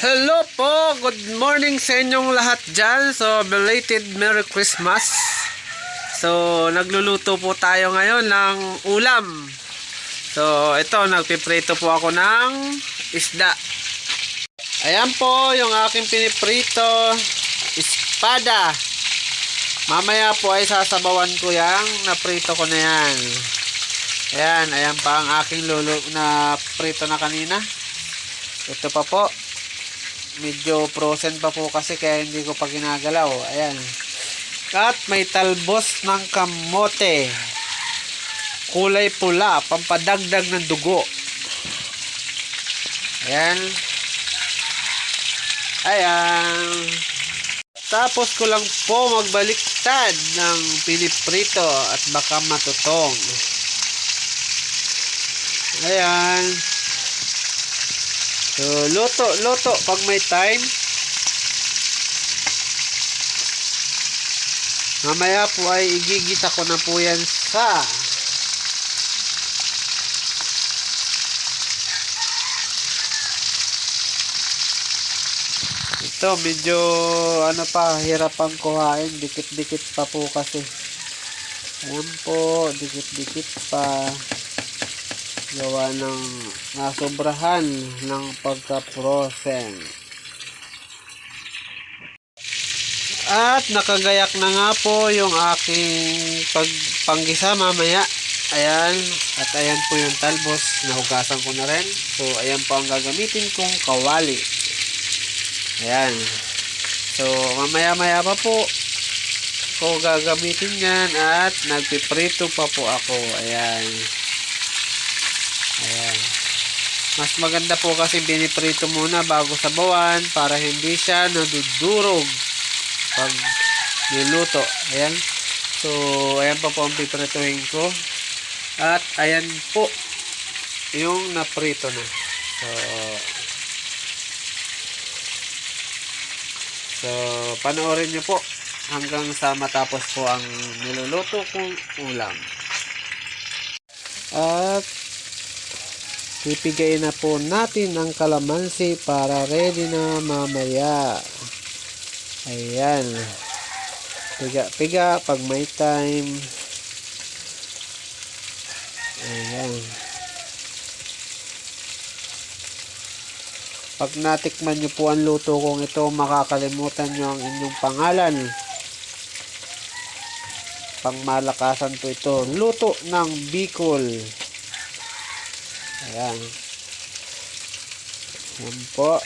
Hello po! Good morning sa inyong lahat dyan. So, belated Merry Christmas. So, nagluluto po tayo ngayon ng ulam. So, ito, nagpiprito po ako ng isda. Ayan po, yung aking piniprito, espada. Mamaya po ay sasabawan ko yung naprito ko na yan. Ayan, ayan pa ang aking lulo na prito na kanina. Ito pa po. Medyo frozen pa po kasi kaya hindi ko pa ginagalaw. Ayan. At may talbos ng kamote. Kulay pula. Pampadagdag ng dugo. Ayan. Ayan. Tapos ko lang po magbaliktad ng piniprito at baka matutong. Ayan. So, luto, luto pag may time. Mamaya po ay igigisa ko na po yan sa ito medyo ano pa hirap ang kuhain. Dikit-dikit pa po kasi. Ayan po dikit-dikit pa gawa ng nasobrahan ng pagka-frozen. At nakagayak na nga po yung aking pagpanggisa mamaya. Ayan. At ayan po yung talbos. Nahugasan ko na rin. So, ayan po ang gagamitin kong kawali. Ayan. So, mamaya-maya pa po ko gagamitin yan at nagpiprito pa po ako. Ayan. Ayan. Mas maganda po kasi biniprito muna bago sabawan para hindi siya nadudurog pag niluto. Ayan. So, ayan pa po ang piprituhin ko. At ayan po yung naprito na. So, so panoorin nyo po hanggang sa matapos po ang niluluto kong ulam. At Ipigay na po natin ang kalamansi para ready na mamaya. Ayan. Piga-piga pag may time. Ayan. Pag natikman nyo po ang luto kong ito, makakalimutan nyo ang inyong pangalan. Pangmalakasan po ito. Luto ng Bicol. Ayan. Ayan po.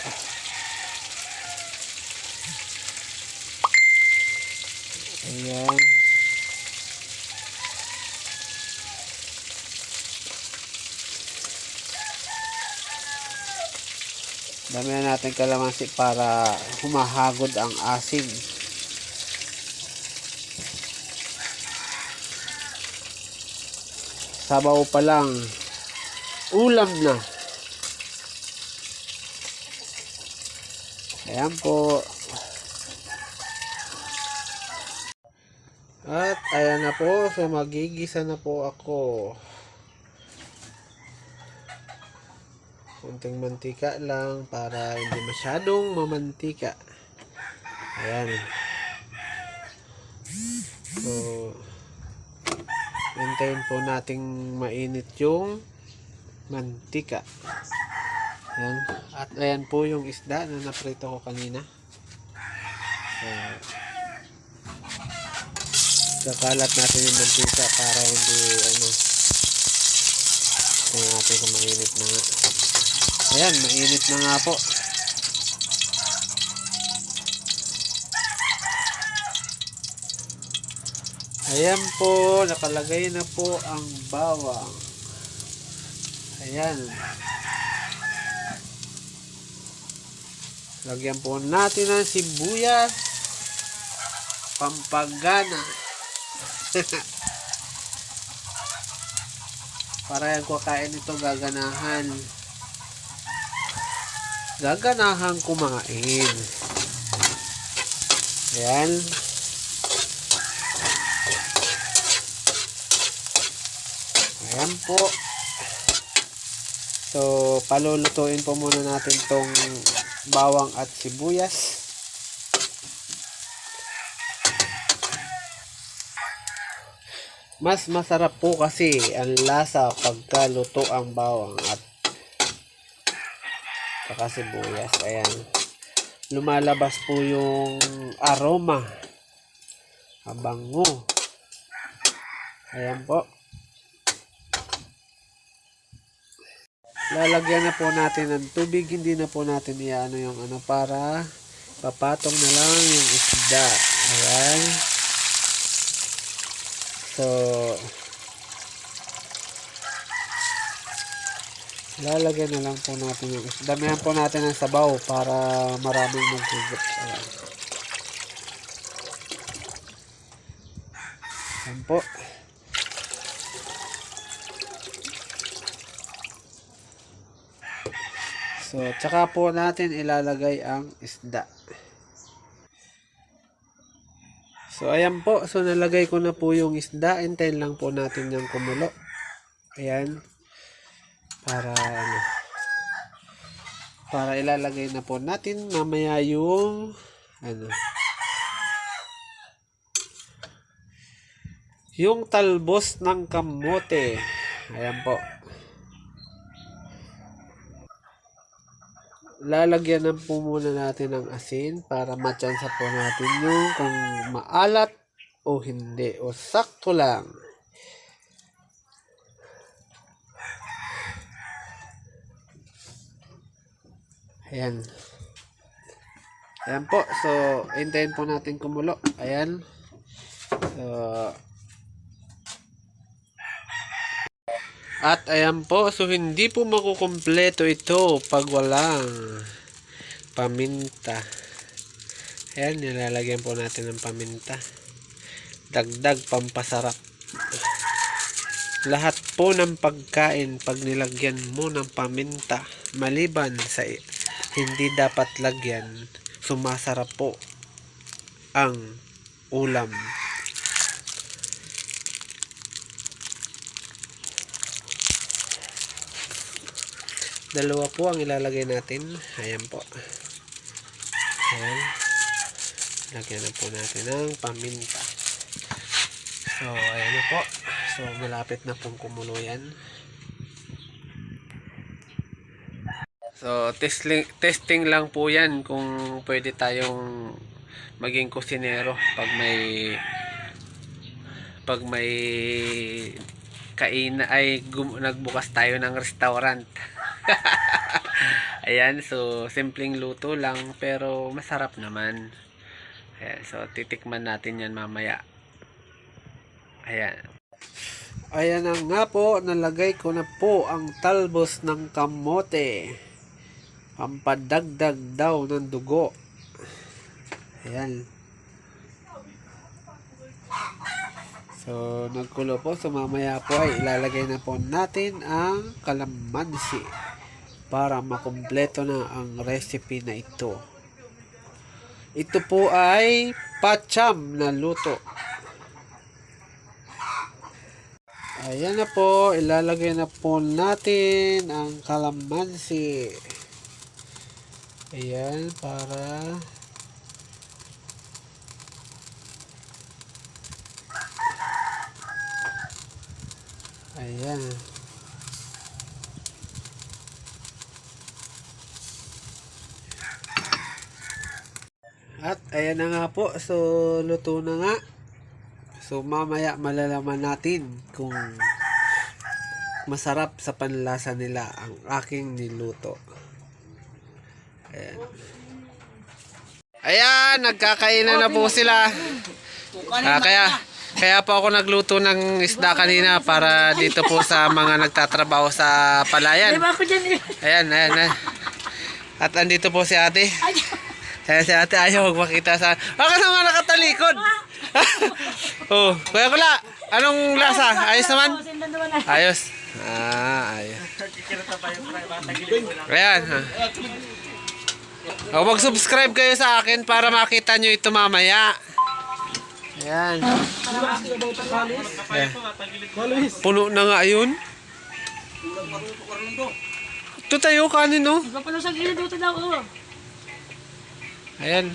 Ayan. Damihan natin kalamansi para humahagod ang asim. Sabaw pa lang ulam na. Ayan po. At ayan na po. So magigisa na po ako. Kunting mantika lang para hindi masyadong mamantika. Ayan. So hintayin po nating mainit yung mantika. Ayan. At ayan po yung isda na naprito ko kanina. So, kakalat natin yung mantika para hindi ano tingnan natin kung mainit na nga. Ayan, mainit na nga po. Ayan po, nakalagay na po ang bawang. Ayan. Lagyan po natin ng sibuyas. Pampagana. Para yung kakain ito gaganahan. Gaganahan kumain. Ayan. Ayan po. So, palulutuin po muna natin tong bawang at sibuyas. Mas masarap po kasi ang lasa pagka luto ang bawang at saka sibuyas. Ayan. Lumalabas po yung aroma. Abango. Ayan po. Lalagyan na po natin ng tubig. Hindi na po natin iano yung ano para papatong na lang yung isda. Ayan. So, lalagyan na lang po natin yung isda. Damihan po natin ng sabaw para maraming maghugot. Ayan. Ayan po. So, tsaka po natin ilalagay ang isda. So, ayan po. So, nalagay ko na po yung isda. Hintayin lang po natin yung kumulo. Ayan. Para, ano, para ilalagay na po natin mamaya yung, ano, yung talbos ng kamote. Ayan po. Lalagyan na po muna natin ng asin para matsansa po natin yung kung maalat o hindi o sakto lang. Ayan. Ayan po. So, hintayin po natin kumulo. Ayan. So, At ayan po, so hindi po makukumpleto ito pag walang paminta. Ayan, nilalagyan po natin ng paminta. Dagdag pampasarap. Lahat po ng pagkain pag nilagyan mo ng paminta, maliban sa hindi dapat lagyan, sumasarap po ang ulam. Dalawa po ang ilalagay natin. Ayan po. Ayan. Lagyan na po natin ng paminta. So, ayan na po. So, malapit na pong kumulo yan. So, testing, testing lang po yan kung pwede tayong maging kusinero pag may pag may kain ay gum- nagbukas tayo ng restaurant. Ayan, so simpleng luto lang pero masarap naman. Ayan, so titikman natin yan mamaya. Ayan. Ayan na nga po, nalagay ko na po ang talbos ng kamote. Pampadagdag daw ng dugo. Ayan. So, nagkulo po. So, mamaya po ay ilalagay na po natin ang kalamansi para makumpleto na ang recipe na ito. Ito po ay pacham na luto. Ayan na po, ilalagay na po natin ang kalamansi. Ayan, para Ayan. At ayan na nga po. So, luto na nga. So, mamaya malalaman natin kung masarap sa panlasa nila ang aking niluto. Ayan. Ayan, nagkakainan na po sila. Ah, kaya kaya po ako nagluto ng isda kanina para dito po sa mga nagtatrabaho sa palayan. Eh? Ayan, ayan, ayan. At andito po si ate. Kaya si ate ayaw magpakita sa... Baka naman nakatalikod. oh, kuya kula, anong lasa? Ayos naman? Ayos. Ah, ayos. Ayan. ha. O, mag-subscribe kayo sa akin para makita nyo ito mamaya. Ayan. Ayan. Puno na nga yun. Ito tayo kanin oh. Iba pala sa gilid dito daw oh. Ayan.